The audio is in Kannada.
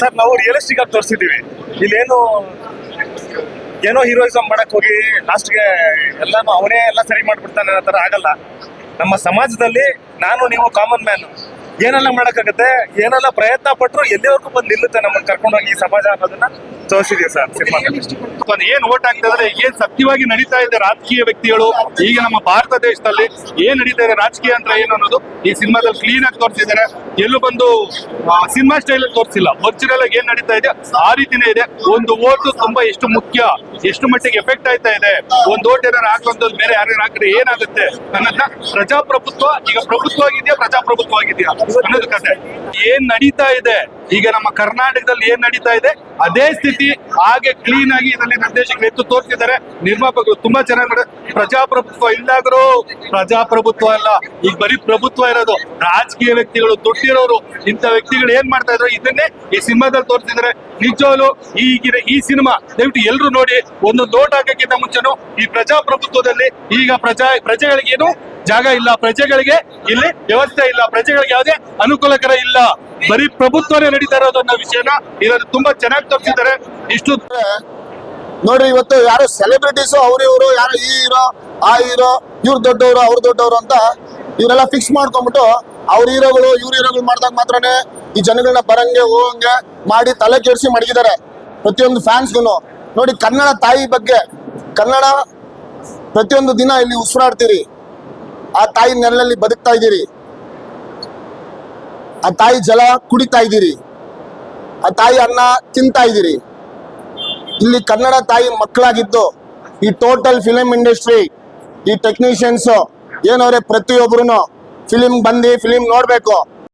ಸರ್, ನಾವು ರಿಯಲಿಸ್ಟಿಕ್ ಆಗಿ ತೋರಿಸಿದ್ದೀವಿ. ಇಲ್ಲೇನು ಏನೋ ಹೀರೋಯಿಸಮ್ ಮಾಡಕ್ ಹೋಗಿ ಲಾಸ್ಟ್ಗೆ ಎಲ್ಲಾನು ಅವನೇ ಎಲ್ಲ ಸರಿ ಮಾಡ್ಬಿಡ್ತಾನೆ ಅನ್ನೋ ಥರ ಆಗಲ್ಲ. ನಮ್ಮ ಸಮಾಜದಲ್ಲಿ ನಾನು, ನೀವು ಕಾಮನ್ ಮ್ಯಾನ್ ಏನೆಲ್ಲ ಮಾಡಕ್ಕಾಗತ್ತೆ? ಏನೆಲ್ಲ ಪ್ರಯತ್ನ ಪಟ್ಟರು ಎಲ್ಲಿವರೆಗೂ ಬಂದು ನಿಲ್ಲುತ್ತೆ ನಮ್ಮನ್ನ ಕರ್ಕೊಂಡೋಗಿ ಈ ಸಮಾಜ ಅನ್ನೋದನ್ನ ತೋರಿಸಿದೀವಿ ಸರ್, ಸಿನಿಮಾ ಏನ್ ಓಟ್ ಆಗ್ತಾ ಇದ್ರೆ ಏನ್ ಸತ್ಯವಾಗಿ ನಡೀತಾ ಇದೆ ರಾಜಕೀಯ ವ್ಯಕ್ತಿಗಳು, ಈಗ ನಮ್ಮ ಭಾರತ ದೇಶದಲ್ಲಿ ಏನ್ ನಡೀತಾ ಇದೆ ರಾಜಕೀಯ ಅಂದ್ರೆ ಏನು ಅನ್ನೋದು ಈ ಸಿನಿಮಾದಲ್ಲಿ ಕ್ಲೀನ್ ಆಗಿ ತೋರಿಸಿದ್ದಾರೆ. ಎಲ್ಲೂ ಬಂದು ಸಿನಿಮಾ ಸ್ಟೈಲ್ ಅಲ್ಲಿ ತೋರಿಸಿಲ್ಲ. ವರ್ಚುವಲ್ ಆಗಿ ಏನ್ ನಡೀತಾ ಇದೆ? ಆ ರೀತಿನೇ ಇದೆ. ಒಂದು ಓಟು ತುಂಬಾ ಎಷ್ಟು ಮುಖ್ಯ, ಎಷ್ಟು ಮಟ್ಟಿಗೆ ಎಫೆಕ್ಟ್ ಆಯ್ತಾ ಇದೆ? ಒಂದು ಓಟ್ ಏನಾರು ಹಾಕುವಂಥದ್ದು ಬೇರೆ ಯಾರು ಹಾಕಿದ್ರೆ ಏನಾಗುತ್ತೆ? ಅನ್ನೋದನ್ನ ಪ್ರಜಾಪ್ರಭುತ್ವ, ಈಗ ಪ್ರಭುತ್ವ ಆಗಿದೆಯಾ ಪ್ರಜಾಪ್ರಭುತ್ವ ಆಗಿದೆಯಾ ಅನ್ನೋದು ಕತೆ. ಏನ್ ನಡೀತಾ ಇದೆ? ಈಗ ನಮ್ಮ ಕರ್ನಾಟಕದಲ್ಲಿ ಏನ್ ನಡೀತಾ ಇದೆ? ಅದೇ ಸ್ಥಿತಿ, ಹಾಗೆ ಕ್ಲೀನ್ ಆಗಿ ಇದರಲ್ಲಿ ನಿರ್ದೇಶಕರು ಎತ್ತು ತೋರಿಸಿದ್ದಾರೆ. ನಿರ್ಮಾಪಕರು ತುಂಬಾ ಚೆನ್ನಾಗಿ ಮಾಡ ಪ್ರಜಾಪ್ರಭುತ್ವ ಇಲ್ಲಾದ್ರೂ ಪ್ರಜಾಪ್ರಭುತ್ವ ಅಲ್ಲ. ಈಗ ಬರೀ ಪ್ರಭುತ್ವ ಇರೋದು. ರಾಜಕೀಯ ವ್ಯಕ್ತಿಗಳು ದುಡ್ಡಿರೋರು ಇಂಥ ವ್ಯಕ್ತಿಗಳು ಏನ್ ಮಾಡ್ತಾ ಇದ್ರು, ಇದನ್ನೇ ಈ ಸಿನಿಮಾದಲ್ಲಿ ತೋರಿಸಿದ್ರೆ ನಿಜವಾಗ್ಲು ಈಗಿನ ಈ ಸಿನಿಮಾ, ದಯವಿಟ್ಟು ಎಲ್ಲರೂ ನೋಡಿ, ಒಂದು ನೋಟ್ ಹಾಕಕ್ಕಿಂತ ಮುಂಚೆನು ಈ ಪ್ರಜಾಪ್ರಭುತ್ವದಲ್ಲಿ ಈಗ ಪ್ರಜಾ, ಪ್ರಜೆಗಳಿಗೆ ಏನು ಜಾಗ ಇಲ್ಲ. ಪ್ರಜೆಗಳಿಗೆ ಇಲ್ಲಿ ವ್ಯವಸ್ಥೆ ಇಲ್ಲ. ಪ್ರಜೆಗಳಿಗೆ ಯಾವುದೇ ಅನುಕೂಲಕರ ಇಲ್ಲ. ಬರೀ ಪ್ರಭುತ್ವನೇ ನಡೀತಾ ಇರೋದು ಅನ್ನೋ ವಿಷಯನ ಇದನ್ನು ತುಂಬಾ ಚೆನ್ನಾಗಿ ತೋರಿಸಿದ್ದಾರೆ. ಇಷ್ಟು ನೋಡಿ, ಇವತ್ತು ಯಾರು ಸೆಲೆಬ್ರಿಟೀಸ್ ಅವ್ರ ಇವರು, ಯಾರು ಈ ಹೀರೋ, ಆ ಹೀರೋ, ಇವ್ರು ದೊಡ್ಡವರು, ಅವ್ರು ದೊಡ್ಡವರು ಅಂತ ಇವರೆಲ್ಲ ಫಿಕ್ಸ್ ಮಾಡ್ಕೊಂಡ್ಬಿಟ್ಟು ಅವ್ರ ಹೀರೋಗಳು, ಇವ್ರ ಹೀರೋಗಳು ಮಾಡಿದಾಗ ಮಾತ್ರನೇ ಈ ಜನಗಳನ್ನ ಬರಂಗೆ, ಹೋಗಂಗೆ ಮಾಡಿ ತಲೆ ಕೆಡಿಸಿ ಮಡಗಿದ್ದಾರೆ ಪ್ರತಿಯೊಂದು ಫ್ಯಾನ್ಸ್ಗೂ ನೋಡಿ, ಕನ್ನಡ ತಾಯಿ ಬಗ್ಗೆ, ಕನ್ನಡ ಪ್ರತಿಯೊಂದು ದಿನ ಇಲ್ಲಿ ಉಸಿರಾಡ್ತೀರಿ. ಆ ತಾಯಿ ನೆಲಲ್ಲಿ ಬದುಕ್ತಾ ಇದ್ದೀರಿ. ಆ ತಾಯಿ ಜಲ ಕುಡಿತಾ ಇದ್ದೀರಿ. ಆ ತಾಯಿ ಅನ್ನ ತಿಂತಾ ಇದ್ದೀರಿ. ಇಲ್ಲಿ ಕನ್ನಡ ತಾಯಿ ಮಕ್ಕಳಾಗಿದ್ದು ಈ ಟೋಟಲ್ ಫಿಲಂ ಇಂಡಸ್ಟ್ರಿ, ಈ ಟೆಕ್ನಿಷಿಯನ್ಸ್, ಏನವ್ರೆ ಪ್ರತಿಯೊಬ್ರು ಫಿಲಿಂ ಬಂದು ಫಿಲಿಂ ನೋಡ್ಬೇಕು